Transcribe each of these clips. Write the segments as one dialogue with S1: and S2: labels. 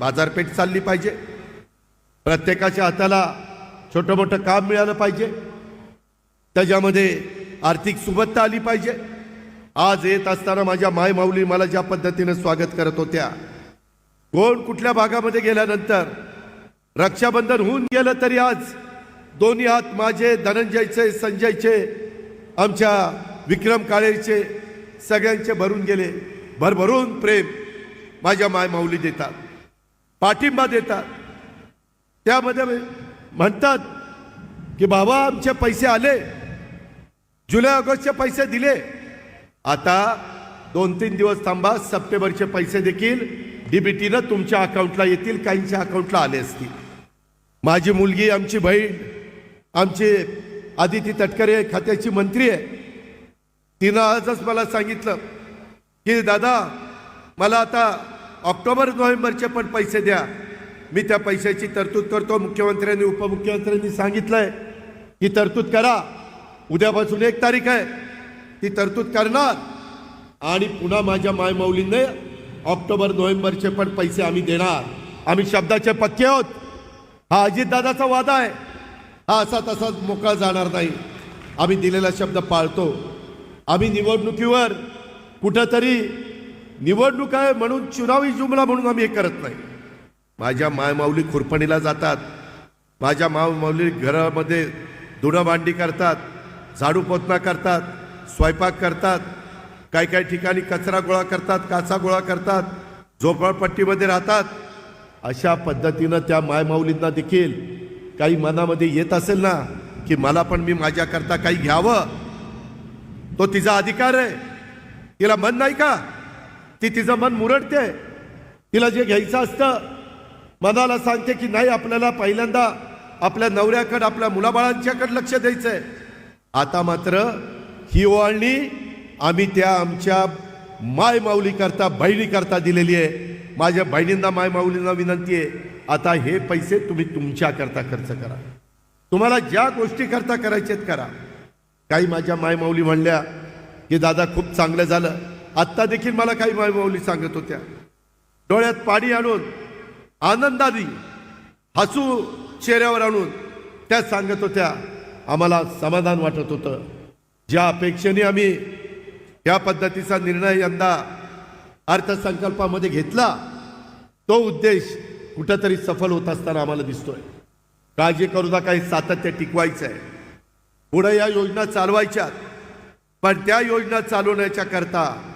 S1: बाजारपेठ चालली पाहिजे. प्रत्येकाच्या हाताला छोटं मोठं काम मिळालं पाहिजे. त्याच्यामध्ये आर्थिक सुबत्ता आली पाहिजे. आज येत असताना माझ्या माय माऊली मला ज्या पद्धतीनं स्वागत करत होत्या कोण कुठल्या भागामध्ये गेल्यानंतर रक्षाबंधन होऊन गेलं तरी आज दोन्ही हात माझे धनंजयचे संजयचे आमच्या विक्रम काळेचे सगळ्यांचे भरून गेले. भरभरून प्रेम माझ्या माय माऊली देतात. पाठिंबा देतात. त्यामध्ये म्हणतात की बाबा आमचे पैसे आले. जुलै ऑगस्टचे पैसे दिले. आता दोन तीन दिवस थांबा. सप्टेंबरचे पैसे देखील डीबीटीनं तुमच्या अकाउंटला येतील. काहींच्या अकाउंटला आले असतील. माझी मुलगी आमची बहीण आमची आदिती तटकरे खात्याची मंत्री आहे. तिनं आजच मला सांगितलं की दादा मला आता ऑक्टोबर नोव्हेंबरचे पण पैसे द्या. मी त्या पैशाची तरतूद करतो. मुख्यमंत्र्यांनी उपमुख्यमंत्र्यांनी सांगितलंय की तरतूद करा. उद्यापासून एक तारीख आहे. ती तरतूद करणार. आणि पुन्हा माझ्या मायमाऊलीने ऑक्टोबर नोव्हेंबरचे पण पैसे आम्ही देणार. आम्ही शब्दाचे पक्के आहोत. हा अजितदादाचा वादा आहे. हा असा तसाच मोकळा जाणार नाही. आम्ही दिलेला शब्द पाळतो. आम्ही निवडणुकीवर कुठंतरी निवडणूक आहे म्हणून चुनावी जुमला म्हणून आम्ही हे करत नाही. माझ्या मायमाऊली खुरपणीला जातात. माझ्या मायमाऊली घरामध्ये धुणं भांडी करतात झाडू पोतना करतात स्वयंपाक करतात काही काही ठिकाणी कचरा गोळा करतात काचा गोळा करतात झोपडपट्टीमध्ये राहतात. अशा पद्धतीनं त्या मायमाऊलींना देखील काही मनामध्ये येत असेल ना की मला पण मी माझ्याकरता काही घ्यावं? तो तिचा अधिकार आहे. तिला मन नाही का? ती तिचं मन मुरडते तिला जे घ्यायचं असतं मनाला सांगते की नाही आपल्याला पहिल्यांदा आपल्या नवऱ्याकडे आपल्या मुलाबाळांच्याकडे लक्ष द्यायचंय. आता मात्र ही ओळणी आम्ही त्या आमच्या माय माऊली करता बहिणी करता दिलेली आहे. माझ्या बहिणींना माय माऊलींना विनंती आहे आता हे पैसे तुम्ही तुमच्या करता खर्च करा. तुम्हाला ज्या गोष्टी करता आहेत करा. काही माझ्या मायमाऊली म्हणल्या की दादा खूप चांगलं झालं. आत्ता देखील मला काही मायमाऊली सांगत होत्या. डोळ्यात पाणी आणून आनंदाने हसू चेहऱ्यावर आणून त्या सांगत होत्या आम्हाला समाधान वाटत होतं. ज्या अपेक्षेने आम्ही या पद्धतीचा निर्णय यंदा अर्थसंकल्पामध्ये घेतला तो उद्देश कुठंतरी सफल होत असताना आम्हाला दिसतोय. काळजी करू नका हे सातत्य टिकवायचं आहे. पुढे या योजना चालवायच्यात पण त्या योजना चालवण्याच्या करता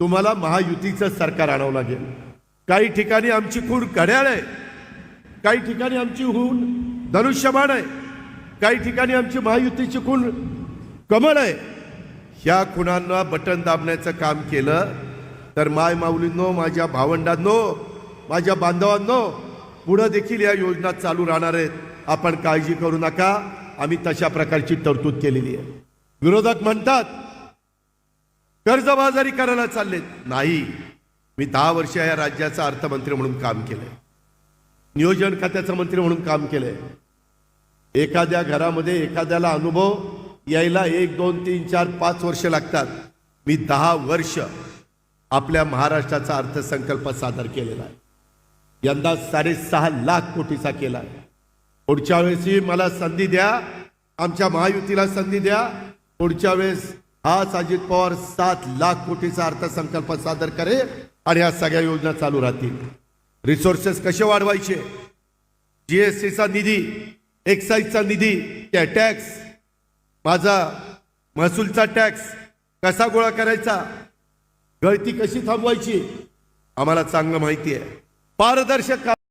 S1: तुम्हाला महायुतीचं सरकार आणावं लागेल. काही ठिकाणी आमची खूण घड्याळ आहे. काही ठिकाणी आमची खूण धनुष्यबाण आहे. काही ठिकाणी आमची महायुतीची खूण कमळ आहे. ह्या खुणांना बटन दाबण्याचं काम केलं तर माय माऊलींनो माझ्या भावंडांनो माझ्या बांधवांनो पुढं देखील या योजना चालू राहणार आहेत. आपण काळजी करू नका. आम्ही तशा प्रकारची तरतूद केलेली आहे. विरोधक म्हणतात कर्जबाजारी करायला चाललेत. नाही. मी दहा वर्ष या राज्याचा अर्थमंत्री म्हणून काम केलंय. नियोजन खात्याचं मंत्री म्हणून काम केलंय. एखाद्या घरामध्ये एखाद्याला अनुभव यायला एक दोन तीन चार पाच वर्ष लागतात. मी दहा वर्ष आपल्या महाराष्ट्राचा अर्थसंकल्प सादर केलेला आहे. यंदा साडेसहा लाख कोटीचा केला आहे. पुढच्या वेळेसही मला संधी द्या. आमच्या महायुतीला संधी द्या. पुढच्या वेळेस आज अजित पवार सात लाख कोटीचा अर्थसंकल्प सादर करेल आणि या सगळ्या योजना चालू राहतील. रिसोर्सेस कसे वाढवायचे? जीएसटीचा निधी एक्साईजचा निधी त्या टॅक्स माझा महसूलचा टॅक्स कसा गोळा करायचा? गळती कशी थांबवायची? आम्हाला चांगलं माहिती आहे. पारदर्शक